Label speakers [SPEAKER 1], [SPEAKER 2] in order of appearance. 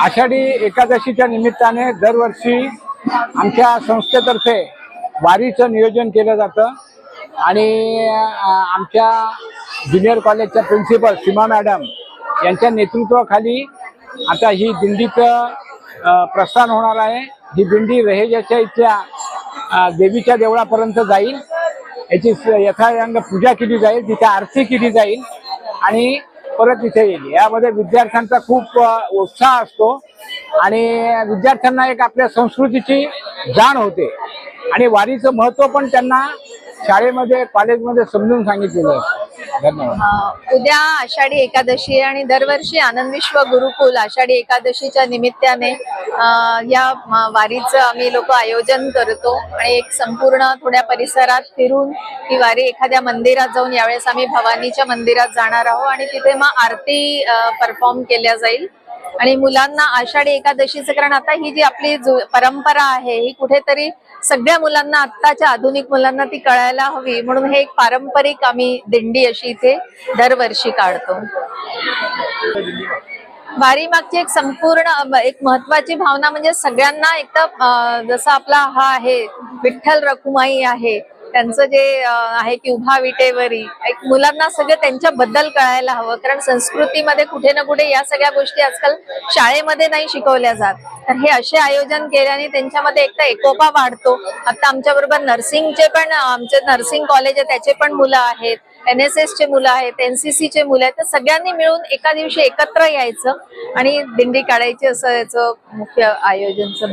[SPEAKER 1] आषाढी एकादशीच्या निमित्ताने दरवर्षी आमच्या संस्थेतर्फे वारीचं नियोजन केलं जातं. आणि आमच्या ज्युनियर कॉलेजच्या प्रिन्सिपल सीमा मॅडम यांच्या नेतृत्वाखाली आता ही दिंडीचं प्रस्थान होणार आहे. ही दिंडी रहेजाच्या इथल्या देवीच्या देवळापर्यंत जाईल. याची स- यथायंग पूजा केली जाईल. तिथे आरती केली जाईल. आणि परत इथे येईल. यामध्ये विद्यार्थ्यांचा खूप उत्साह असतो आणि विद्यार्थ्यांना एक आपल्या संस्कृतीची जाण होते. आणि वारीचं महत्त्व पण त्यांना शाळेमध्ये कॉलेजमध्ये समजून सांगितलेलं असतं. धन्यवाद.
[SPEAKER 2] उद्या आषाढी एकादशी आहे आणि दरवर्षी आनंद विश्व गुरुकुल आषाढी एकादशीच्या निमित्ताने या वारीचं आम्ही लोक आयोजन करतो आणि एक संपूर्ण थोड्या परिसरात फिरून ही वारी एखाद्या मंदिरात जाऊन यावेळेस आम्ही भवानीच्या मंदिरात जाणार आहोत आणि तिथे मग आरती परफॉर्म केल्या जाईल. आणि मुलांना आषाढी एकादशीचं कारण आता ही जी आपली परंपरा आहे ही कुठेतरी सगळ्या मुलांना आत्ताच्या आधुनिक मुलांना ती कळायला हवी म्हणून हे एक पारंपरिक आम्ही दिंडी अशी इथे दरवर्षी काढतो. वारी मागची एक संपूर्ण एक महत्वाची भावना म्हणजे सगळ्यांना एक तर जसं आपला हा आहे विठ्ठल रखुमाई आहे त्यांचं जे आहे की उभा विटेवरी एक मुलांना सगळं त्यांच्याबद्दल कळायला हवं. कारण संस्कृतीमध्ये कुठे ना कुठे या सगळ्या गोष्टी आजकाल शाळेमध्ये नाही शिकवल्या जात. तर हे असे आयोजन केल्याने त्यांच्यामध्ये एक तर एकोपा वाढतो. आता आमच्या बरोबर नर्सिंगचे पण आमचे नर्सिंग कॉलेज आहे त्याचे पण मुलं आहेत एन एस एस चे मुलं आहेत एनसीसी चे मुलं आहेत. तर सगळ्यांनी मिळून एका दिवशी एकत्र यायचं आणि दिंडी काढायची असं याचं मुख्य आयोजनचं